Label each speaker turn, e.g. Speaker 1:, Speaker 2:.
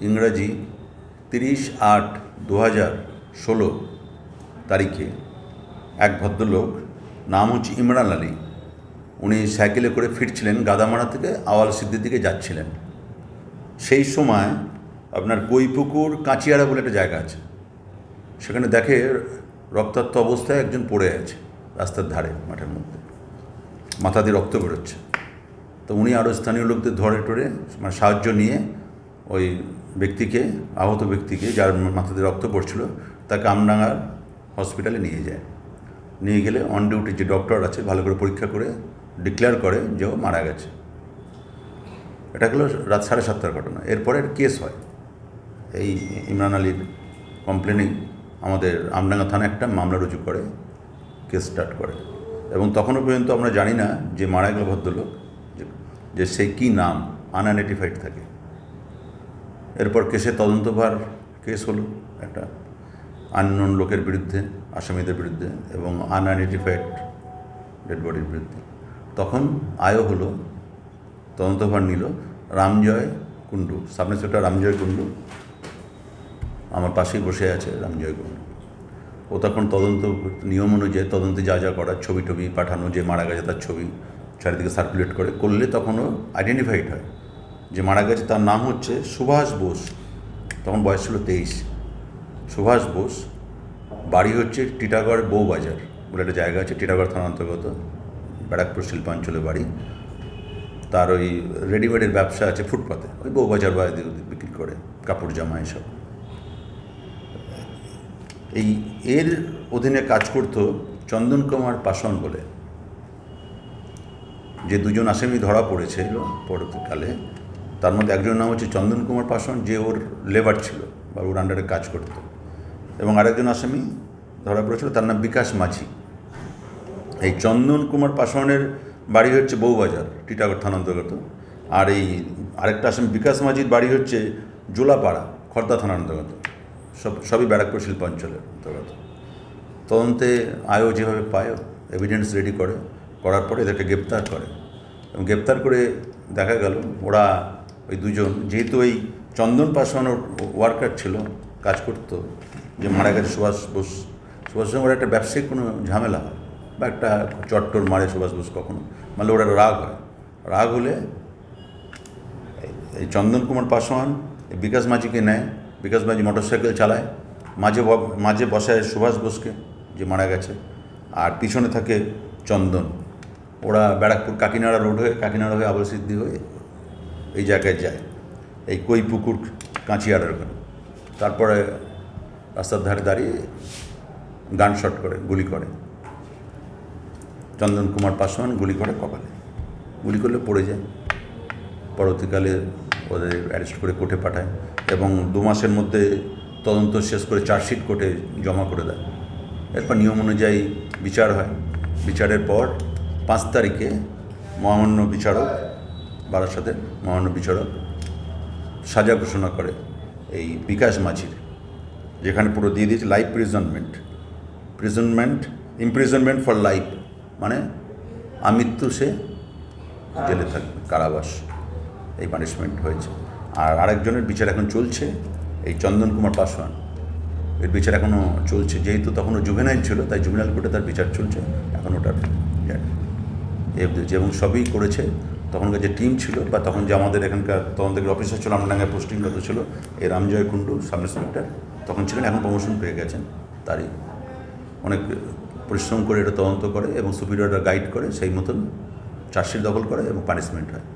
Speaker 1: ইংরাজি তিরিশ আট দু হাজার ষোলো তারিখে। এক ভদ্রলোক, নাম হচ্ছে ইমরান আলী। উনি সাইকেলে করে ফিরছিলেন গাদামারা থেকে আওয়াল সিদ্দির দিকে যাচ্ছিলেন। সেই সময় আপনার কৈপুকুর কাঁচিয়াড়া বলে একটা জায়গা আছে। সেখানে দেখে রক্তাক্ত অবস্থায় একজন পড়ে আছে রাস্তার ধারে মাঠের মধ্যে। মাথা দিয়ে রক্ত বেরোচ্ছে। তো উনি আরও স্থানীয় লোকদের ধরে টরে মানে সাহায্য নিয়ে ওই ব্যক্তিকে, আহত ব্যক্তিকে যার মাথা দিয়ে রক্ত পড়ছিল, তাকে আমডাঙ্গার হসপিটালে নিয়ে যায়। নিয়ে গেলে অন ডিউটি যে ডক্টর আছে, ভালো করে পরীক্ষা করে ডিক্লেয়ার করে যে ও মারা গেছে। এটা হলো রাত সাড়ে সাতটার ঘটনা। এরপরে কেস হয়। এই ইমরান আলীর কমপ্লেনেই আমাদের আমডাঙ্গা থানা একটা মামলা রুজু করে, কেস স্টার্ট করে। এবং তখনও পর্যন্ত আমরা জানি না যে মারা গেল ভদ্রলোক, যে সে কী নাম আনআইডেন্টিফাইড থাকে। এরপর কেসে তদন্তভার কেস হলো একটা আননোন লোকের বিরুদ্ধে, আসামিদের বিরুদ্ধে এবং আনআইডেন্টিফাইড ডেড বডির বিরুদ্ধে। তখন আয়ও হলো, তদন্তভার নিল রামজয় কুণ্ডু সাব ইন্সপেক্টর রামজয় কুণ্ডু। আমার পাশেই বসে আছে রামজয় কুণ্ডু। ও তখন তদন্ত নিয়ম অনুযায়ী তদন্তে যা যা করার ছবি টবি পাঠানো, যে মারা গেছে তার ছবি চারিদিকে সার্কুলেট করে, করলে তখনও আইডেন্টিফাইড হয়। যে মারা গেছে তার নাম হচ্ছে সুভাষ বোস। তখন বয়স ছিল তেইশ। সুভাষ বোস, বাড়ি হচ্ছে টিটাগড় বউবাজার বলে একটা জায়গা আছে, টিটাগড় থানা অন্তর্গত, ব্যারাকপুর শিল্পাঞ্চলে বাড়ি। তার ওই রেডিমেডের ব্যবসা আছে ফুটপাতে, ওই বউবাজার বা বিক্রি করে, কাপড় জামা এসব এই এর অধীনে কাজ করত চন্দন কুমার পাসওয়ান বলে। যে দুজন আসামি ধরা পড়েছিল পরবর্তীকালে তার মধ্যে একজনের নাম হচ্ছে চন্দন কুমার পাসওয়ান যে ওর লেবার ছিল বা ওর আন্ডারে কাজ করত। এবং আরেকজন আসামি ধরা পড়েছিল, তার নাম বিকাশ মাঝি। এই চন্দন কুমার পাসওয়ানের বাড়ি হচ্ছে বউবাজার, টিটাগড় থানা অন্তর্গত। আর এই আরেকটা আসামি বিকাশ মাঝির বাড়ি হচ্ছে জোলাপাড়া, খর্দা থানার অন্তর্গত। সব, সবই ব্যারাকপুর শিল্পাঞ্চলের অন্তর্গত। তদন্তে আয়ও যেভাবে পায় এভিডেন্স রেডি করে, করার পরে এদেরকে গ্রেপ্তার করে। এবং গ্রেপ্তার করে দেখা গেল, ওরা ওই দুজন, যেহেতু ওই চন্দন পাসওয়ান ওয়ার্কার ছিল, কাজ করতো, যে মারা গেছে সুভাষ বোস, সুভাষ সঙ্গে ওর একটা ব্যবসায়িক কোনো ঝামেলা হয় বা একটা চট্টর মারে সুভাষ বোস কখনো মানে ওরা রাগ হয়। রাগ হলে এই- চন্দন কুমার পাসওয়ান বিকাশ মাঝিকে নেয়, বিকাশ মাঝি মোটরসাইকেল চালায়, মাঝে মাঝে বসায় সুভাষ বোসকে, যে মারা গেছে, আর পিছনে থাকে চন্দন। ওরা ব্যারাকপুর কাকিনাড়া রোড হয়ে, কাকিনাড়া হয়ে আবল সিদ্ধি হয়ে এই জায়গায় যায়। এই কই পুকুর কাঁচিয়াড়ার ওখানে তারপরে রাস্তার ধারে দাঁড়িয়ে গান শট করে, গুলি করে। চন্দন কুমার পাসওয়ান গুলি করে কপালে। গুলি করলে পড়ে যায়। পরবর্তীকালে ওদের অ্যারেস্ট করে কোর্টে পাঠায় এবং দু মাসের মধ্যে তদন্ত শেষ করে চার্জশিট কোর্টে জমা করে দেয়। এরপর নিয়ম অনুযায়ী বিচার হয়। বিচারের পর পাঁচ তারিখে মহামান্য বিচারক বারাসাতের মহামান্য বিচারক সাজা ঘোষণা করে এই বিকাশ মাঝির, যেখানে পুরো দিয়ে দিয়েছে life prisonment prisonment imprisonment for life মানে আমৃত্যু সে জেলে থাকবে, কারাবাস, এই পানিশমেন্ট হয়েছে। আর আরেকজনের বিচার এখন চলছে, এই চন্দন কুমার পাসওয়ান, এর বিচার এখনও চলছে। যেহেতু তখন ও জুভেনাইল ছিল, তাই জুভেনাইল কোর্টে তার বিচার চলছে, এখন ওটার এবং সবই করেছে তখনকার যে টিম ছিল বা তখন যে আমাদের এখানকার তদন্তের অফিসার ছিল, আমডাঙ্গায় পোস্টিংরত ছিল এই রামজয় কুণ্ডু, সাব ইন্সপেক্টর তখন ছিলেন, এখন প্রমোশন পেয়ে গেছেন তারই। অনেক পরিশ্রম করে এটা তদন্ত করে এবং সুপিরিয়ররা গাইড করে সেই মতন চার্জশিট দখল করে এবং পানিশমেন্ট হয়।